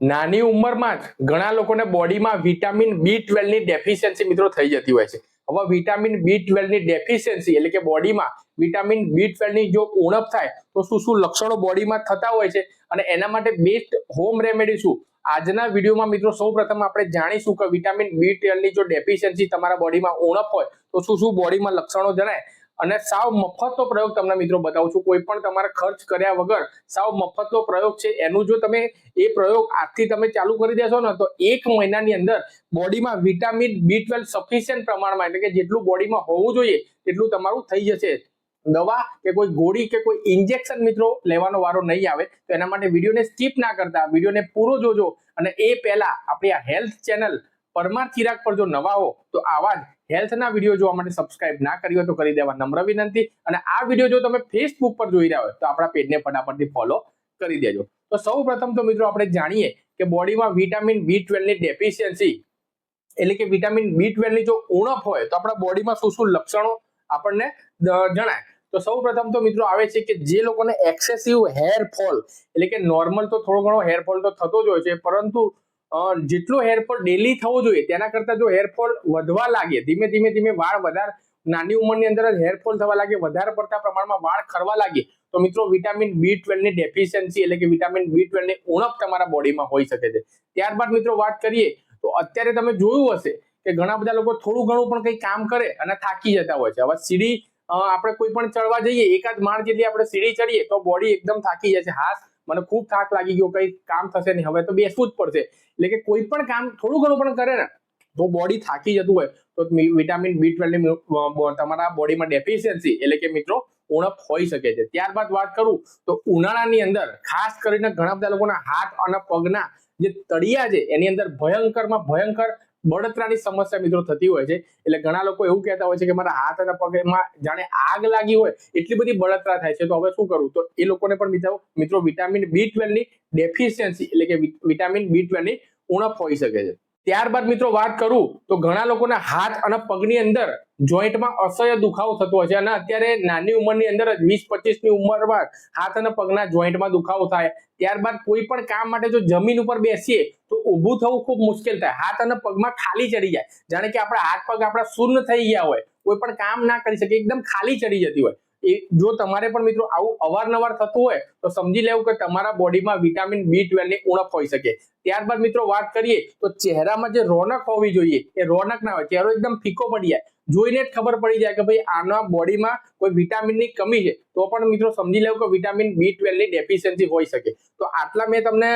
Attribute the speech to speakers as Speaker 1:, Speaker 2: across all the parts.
Speaker 1: નાની ઉંમરમાં જ ઘણા લોકોને બોડીમાં વિટામિન બી ટ્વેલ્વની ડેફિશિયન્સી મિત્રો થઈ જતી હોય છે. હવે વિટામિન બી ટ્વેલ્વની ડેફિશિયન્સી એટલે કે બોડીમાં વિટામિન બી ટ્વેલ્વની જો ઉણપ થાય તો શું શું લક્ષણો બોડીમાં થતા હોય છે અને એના માટે બેસ્ટ હોમ રેમેડી શું? આજના વિડીયોમાં મિત્રો સૌ પ્રથમ આપણે જાણીશું કે વિટામિન બી ટ્વેલ્વની જો ડેફિશિયન્સી તમારા બોડીમાં ઉણપ હોય તો શું શું બોડીમાં લક્ષણો જણાય. અને સાવ મફતનો પ્રયોગ તમને મિત્રો બતાવું છું. કોઈ પણ તમારે ખર્ચ કર્યા વગર સાવ મફતનો પ્રયોગ છે. એનું જો તમે એ પ્રયોગ આજથી તમે ચાલુ કરી દેશો ને, તો એક મહિનાની અંદર બોડીમાં વિટામિન બી ટ્વેલ્વ સફિશિયન્ટ પ્રમાણમાં, એટલે કે જેટલું બોડીમાં હોવું જોઈએ તેટલું તમારું થઈ જશે. દવા કે કોઈ ગોળી કે કોઈ ઇન્જેક્શન મિત્રો લેવાનો વારો નહીં આવે, તો એના માટે વિડીયોને સ્કીપ ના કરતા. વિડીયોને પૂરો જોજો અને એ પહેલા આપણી આ હેલ્થ ચેનલ પરમાર ચિરાગ પર જો નવા હો, તો આવા જ હેલ્થના વીડિયો જોવા માટે સબસ્ક્રાઇબ ના કરી હોય તો કરી દેવા નમ્ર વિનંતી. અને આ વીડિયો જો તમે ફેસબુક પર જોઈ રહ્યા હોય, તો આપણા પેજને ફટાફટથી ફોલો કરી દેજો. તો સૌ પ્રથમ તો મિત્રો આપણે જાણીએ કે બોડીમાં વિટામિન બી ટ્વેલ્વની ડેફિશિયન્સી એટલે કે વિટામિન બી ટ્વેલ્વની જો ઉણપ હોય, તો આપણા બોડીમાં શું શું લક્ષણો આપણને જણાય. તો સૌ પ્રથમ તો મિત્રો આવે છે કે જે લોકોને એક્સેસિવ હેર ફોલ એટલે કે નોર્મલ તો થોડો ઘણો હેર ફોલ તો થતો જ હોય છે, પરંતુ જેટલો હેરફોલ ડેલી થવો જોઈએ, તેના કરતા જો હેરફોલ વધવા લાગે, ધીમે ધીમે ધીમે વાળ વધારે, નાની ઉંમરની અંદર જ હેરફોલ થવા લાગે, વધારે પડતા પ્રમાણમાં વાળ ખરવા લાગે, તો મિત્રો વિટામિન બી ટ્વેલ્વની ડેફિશિયન્સી એટલે કે વિટામિન બી ટ્વેલ્વની ઉણપ તમારા બોડીમાં હોઈ શકે છે. ત્યારબાદ મિત્રો વાત કરીએ, તો અત્યારે તમે જોયું હશે કે ઘણા બધા લોકો થોડું ઘણું પણ કંઈ કામ કરે અને થાકી જતા હોય છે. હવે સીડી આપણે કોઈ પણ ચડવા જઈએ, એકાદ માળ જેટલી આપણે સીડી ચડીએ, તો બોડી એકદમ થાકી જાય છે. હાથ મને ખૂબ થાક લાગી ગયો, કઈ કામ થશે નહીં. હવે તો બેસવું જ પડશે. એટલે કે કોઈ પણ કામ થોડું ઘણું પણ કરે ને, તો બોડી થાકી જતું હોય. તો વિટામિન બી ટ્વેલ્વ તમારા બોડીમાં ડેફિશિયન્સી એટલે કે મિત્રો ઉણપ હોઈ શકે છે. ત્યારબાદ વાત કરું, તો ઉનાળાની અંદર ખાસ કરીને ઘણા બધા લોકોના હાથ અને પગના જે તળિયા છે, એની અંદર ભયંકરમાં ભયંકર બળતરાની સમસ્યા મિત્રો થતી હોય છે. એટલે ઘણા લોકો એવું કહેતા હોય છે કે મારા હાથ અને પગમાં જાણે આગ લાગી હોય, એટલી બધી બળતરા થાય છે. તો હવે શું કરવું તો એ લોકોને પણ મિત્રો મિત્રો વિટામિન બી ટ્વેલ્વની ડેફિશિયન્સી એટલે કે વિટામિન બી ટ્વેલ્વની ઉણપ હોઈ શકે છે. ત્યારબાદ મિત્રો વાત કરું તો ઘણા લોકોના હાથ અને પગની અંદર જોઈન્ટમાં અસહ્ય દુખાવો થતો હોય છે અને અત્યારે નાની ઉંમરની અંદર જ વીસ પચીસની ઉંમરમાં હાથ અને પગના જોઈન્ટમાં દુખાવો થાય. ત્યારબાદ કોઈ પણ કામ માટે જો જમીન ઉપર બેસીએ તો ઊભું થવું ખૂબ મુશ્કેલ થાય. હાથ અને પગમાં ખાલી ચડી જાય. જાણે કે આપણા હાથ પગ આપણા શૂન્ય થઈ ગયા હોય. કોઈ પણ કામ ના કરી શકે, એકદમ ખાલી ચડી જતી હોય. એ જો તમારે પણ મિત્રો આવું અવારનવાર થતું હોય, તો સમજી લેવું કે તમારા બોડીમાં વિટામિન બી ટ્વેલ્વની ઉણપ હોઈ શકે. ત્યારબાદ મિત્રો વાત કરીએ, તો ચહેરામાં જે રોનક હોવી જોઈએ, એ રોનક ના હોય, ચહેરો એકદમ ફીકો પડી જાય. જોઈને જ ખબર પડી જાય કે ભાઈ આના બોડીમાં કોઈ વિટામિનની કમી છે, તો પણ મિત્રો સમજી લેવું કે વિટામિન બી ટ્વેલ્વની ડેફિશિયન્સી હોઈ શકે. તો આટલા મેં તમને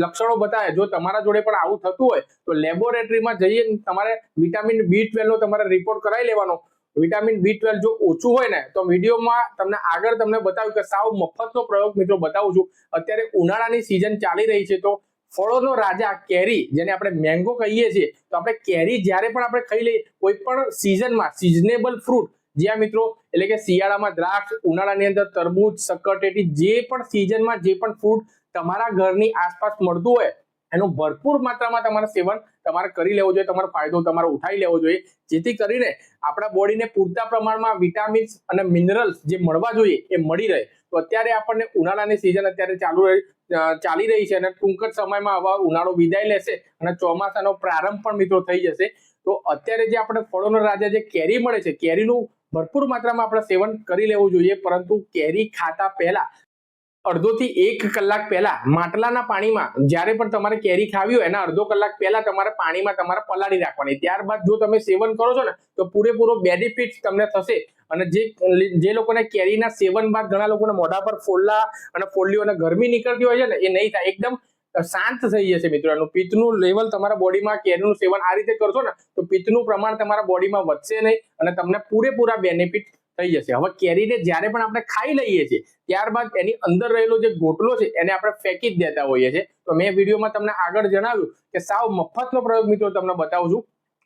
Speaker 1: લક્ષણો બતાવ્યા જો તમારા જોડે પણ આવું થતું હોય, તો લેબોરેટરીમાં જઈએ તમારે વિટામિન બી ટ્વેલ્વનો તમારે રિપોર્ટ કરાવી લેવાનો. વિટામિન બી ટ્વેલ્વ જો ઓછું હોય ને, તો વિડીયોમાં તમને આગળ તમને બતાવ્યું કે સાવ મફતનો પ્રયોગ મિત્રો બતાવું છું. અત્યારે ઉનાળાની સિઝન ચાલી રહી છે, તો ફળોનો રાજા કેરી, જેને આપણે મેંગો કહીએ છીએ, તો આપણે કેરી જ્યારે પણ આપણે ખાઈ લઈએ, કોઈ પણ સિઝનમાં સિઝનેબલ ફ્રૂટ જ્યાં મિત્રો, એટલે કે શિયાળામાં દ્રાક્ષ, ઉનાળાની અંદર તરબૂચ સક્કરટેટી જે પણ સિઝનમાં જે પણ ફ્રૂટ તમારા ઘરની આસપાસ મળતું હોય એનું ભરપૂર માત્રામાં તમારે સેવન તમારે કરી લેવું જોઈએ, તમારો ફાયદો તમારે ઉઠાવી લેવો જોઈએ. જેથી કરીને આપણા બોડીને પૂરતા પ્રમાણમાં વિટામિન્સ અને મિનરલ્સ જે મળવા જોઈએ એ મળી રહે. તો અત્યારે આપણને ઉનાળાની સિઝન અત્યારે ચાલુ ચાલી રહી છે અને ટૂંક જ સમયમાં હવે ઉનાળો વિદાય લેશે અને ચોમાસાનો પ્રારંભ પણ મિત્રો થઈ જશે. તો અત્યારે જે આપણે ફળોનો રાજા જે કેરી મળે છે, કેરીનું ભરપૂર માત્રામાં આપણે સેવન કરી લેવું જોઈએ, પરંતુ કેરી ખાતા પહેલા અડધોથી એક કલાક પહેલા માટલાના પાણીમાં, જ્યારે પણ તમારે કેરી ખાવી હોય, એના અડધો કલાક પહેલા તમારે પાણીમાં તમારે પલાળી રાખવાની. ત્યારબાદ જો તમે સેવન કરો છો ને, તો પૂરેપૂરો બેનિફિટ તમને થશે. અને જે જે લોકોને કેરીના સેવન બાદ ઘણા લોકોને મોઢા પર ફોલ્લા અને ફોલ્લીઓ અને ગરમી નીકળતી હોય છે ને, એ નહીં થાય. એકદમ શાંત થઈ જશે મિત્રો. એનું પિત્તનું લેવલ તમારા બોડીમાં કેરીનું સેવન આ રીતે કરશો ને, તો પિત્તનું પ્રમાણ તમારા બોડીમાં વધશે નહીં અને તમને પૂરેપૂરા બેનિફિટ થઈ જશે. હવે કેરીને જ્યારે પણ આપણે ખાઈ લઈએ છીએ, ત્યારબાદ એની અંદર રહેલો જે ગોટલો છે, એને આપણે ફેંકી જ દેતા હોઈએ છીએ. તો મેં વિડીયોમાં તમને આગળ જણાવ્યું કે સાવ મફતનો પ્રયોગ મિત્રો તમને બતાવું છું.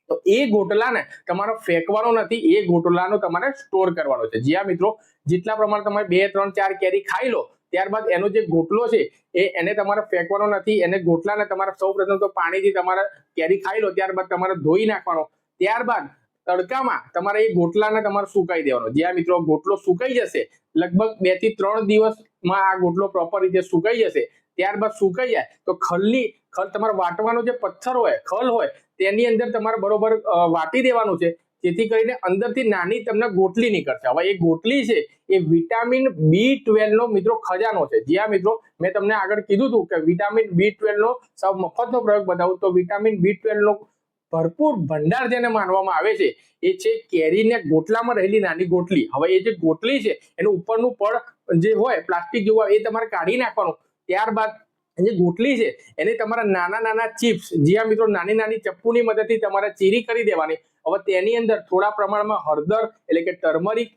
Speaker 1: તો એ ગોટલાને તમારે ફેંકવાનો નથી, એ ગોટલાનો તમારે સ્ટોર કરવાનો છે. જ્યાં મિત્રો, જેટલા પ્રમાણે તમે બે, ત્રણ, ચાર કેરી ખાઈ લો, ત્યારબાદ એનો જે ગોટલો છે, એ એને તમારે ફેંકવાનો નથી. એને ગોટલાને તમારે સૌ પ્રથમ તો પાણીથી તમારે કેરી ખાઈ લો, ત્યારબાદ તમારે ધોઈ નાખવાનો. ત્યારબાદ તડકામાં તમારે એ ગોટલાને તમારે સુકાઈ દેવાનો. જ્યાં મિત્રો ગોટલો સુકાઈ જશે, લગભગ બેથી ત્રણ દિવસમાં આ ગોટલો પ્રોપર રીતે સુકાઈ જશે, ત્યારબાદ સુકાઈ જાય, તો ખલની, ખલ તમારે વાટવાનો જે પથ્થર હોય, ખલ હોય, તેની અંદર તમારે બરોબર વાટી દેવાનું છે, જેથી કરીને અંદરથી નાની તમને ગોટલી નીકળશે. હવે એ ગોટલી છે, એ વિટામિન બી ટ્વેલ્વ નો મિત્રો ખજાનો છે. જ્યાં મિત્રો મેં તમને આગળ કીધું હતું કે વિટામિન બી ટ્વેલ્વ નો સૌ મફતનો પ્રયોગ બતાવું, તો વિટામિન બી ટ્વેલ્વ નો ભરપૂર ભંડાર જેને માનવામાં આવે છે, એ છે કેરીને ગોટલામાં રહેલી નાની ગોટલી. હવે એ જે ગોટલી છે, એનું ઉપરનું પડ જે હોય, પ્લાસ્ટિક જેવું એ તમારે કાઢી નાખવાનું. ત્યારબાદ જે ગોટલી છે, એને તમારા નાના નાના ચિપ્સ જ્યાં મિત્રો, નાની નાની ચપ્પુની મદદથી તમારે ચીરી કરી દેવાની. હવે તેની અંદર થોડા પ્રમાણમાં હળદર, એટલે કે ટર્મરિક,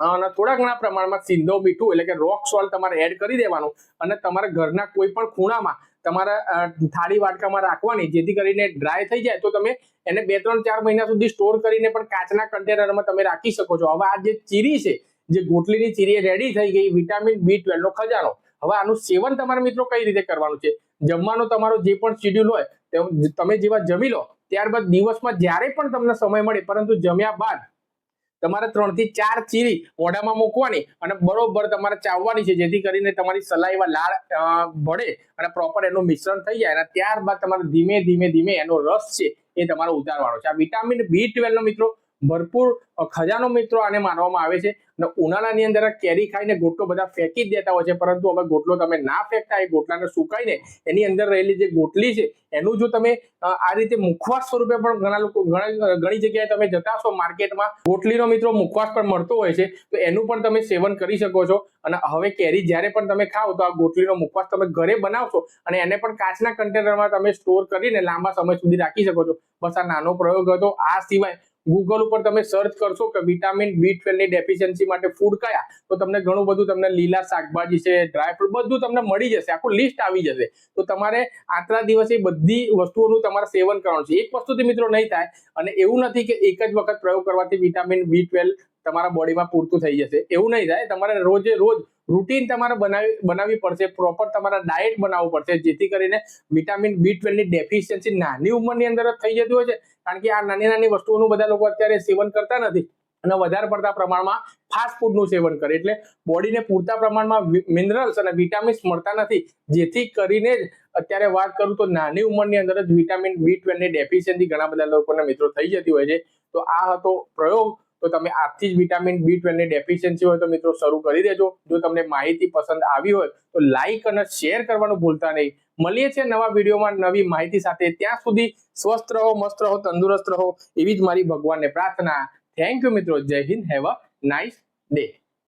Speaker 1: અને થોડા ઘણા પ્રમાણમાં સિંધો મીઠું, એટલે કે રોક સોલ્ટ તમારે એડ કરી દેવાનું. અને તમારા ઘરના કોઈ પણ ખૂણામાં તમારા થાળી વાટકામાં રાખવાની, જેથી કરીને ડ્રાય થઈ જાય, તો તમે એને બે, ત્રણ, ચાર મહિના સુધી સ્ટોર કરીને પણ કાચના કન્ટેનરમાં તમે રાખી શકો છો. હવે આ જે ચીરી છે, જે ગોટલીની ચીરી રેડી થઈ ગઈ વિટામિન બી ટ્વેલ્વ નો ખજાનો. હવે આનું સેવન તમારા મિત્રો કઈ રીતે કરવાનું છે? જમવાનો તમારો જે પણ શેડ્યુલ હોય તમે જેવા જમી લો, ત્યારબાદ દિવસમાં જ્યારે પણ તમને સમય મળે, પરંતુ જમ્યા બાદ તમારે ત્રણથી ચાર ચીરી મોઢામાં મૂકવાની અને બરોબર તમારે ચાવવાની છે, જેથી કરીને તમારી સલાઈવા લાળ ભળે અને પ્રોપર એનું મિશ્રણ થઈ જાય અને ત્યારબાદ તમારે ધીમે ધીમે ધીમે એનો રસ છે એ તમારે ઉતારવાનો છે. આ વિટામિન બી ટ્વેલ્વ નો મિત્રો ભરપૂર ખજાનો મિત્રો આને માનવામાં આવે છે. અને ઉનાળાની અંદર કેરી ખાઈને ગોટલો બધા ફેંકી જ દેતા હોય છે. પરંતુ હવે ગોટલો તમે ના ફેંકતા, એ ગોટલાને સુકાઈને એની અંદર રહેલી જે ગોટલી છે, એનું જો તમે આ રીતે મુખવાસ સ્વરૂપે પણ ઘણા લોકો, ઘણા ઘણી જગ્યાએ તમે જતા છો માર્કેટમાં, ગોટલીનો મિત્રો મુખવાસ પણ મળતો હોય છે. તો એનું પણ તમે સેવન કરી શકો છો. અને હવે કેરી જ્યારે પણ તમે ખાઓ, તો આ ગોટલીનો મુખવાસ તમે ઘરે બનાવશો અને એને પણ કાચના કન્ટેનરમાં તમે સ્ટોર કરીને લાંબા સમય સુધી રાખી શકો છો. બસ આ નાનો પ્રયોગ હતો. આ સિવાય ગૂગલ ઉપર તમે સર્ચ કરશો કે વિટામિન બી ટ્વેલ્વની ડેફિશિયન્સી માટે ફૂડ કયા, તો તમને ઘણું બધું તમને લીલા શાકભાજી છે ડ્રાય ફ્રૂટ બધું તમને મળી જશે. આખું લિસ્ટ આવી જશે. તો તમારે આટલા દિવસે બધી વસ્તુઓનું તમારે સેવન કરવાનું છે. એક વસ્તુથી મિત્રો નહીં થાય, અને એવું નથી કે એક જ વખત પ્રયોગ કરવાથી વિટામિન બી ટ્વેલ્વ તમારા બોડીમાં પૂરતું થઈ જશે. એવું નહીં થાય. તમારે રોજે રોજ રૂટીન તમારે બનાવી, બનાવવી પડશે. પ્રોપર તમારા ડાયટ બનાવવું પડશે. જેથી કરીને વિટામિન બી ટ્વેલ્વની ડેફિશિયન્સી નાની ઉંમરની અંદર જ થઈ જતી હોય છે. કારણ કે આ નાની નાની વસ્તુઓનું બધા લોકો અત્યારે સેવન કરતા નથી. અને વધારે પડતા પ્રમાણમાં ફાસ્ટ ફૂડનું સેવન કરે. એટલે બોડીને પૂરતા પ્રમાણમાં મિનરલ્સ અને વિટામિન્સ મળતા નથી. જેથી કરીને જ અત્યારે વાત કરું તો નાની ઉંમરની અંદર જ વિટામિન બી ટ્વેલ્વની ડેફિશિયન્સી ઘણા બધા લોકોને મિત્રો થઈ જતી હોય છે. તો આ હતો પ્રયોગ. તો તમે આજથી જ વિટામિન બી ટ્વેલ્વની ડેફિશિયન્સી હોય તો મિત્રો શરૂ કરી દેજો. જો તમને માહિતી પસંદ આવી હોય તો લાઈક અને શેર કરવાનું ભૂલતા નહીં. મળીએ છીએ નવા વિડીયોમાં નવી માહિતી સાથે. ત્યાં સુધી સ્વસ્થ રહો, મસ્ત રહો, તંદુરસ્ત રહો. એવી જ મારી ભગવાનને પ્રાર્થના. થેન્ક યુ મિત્રો. જય Hind. Have a nice day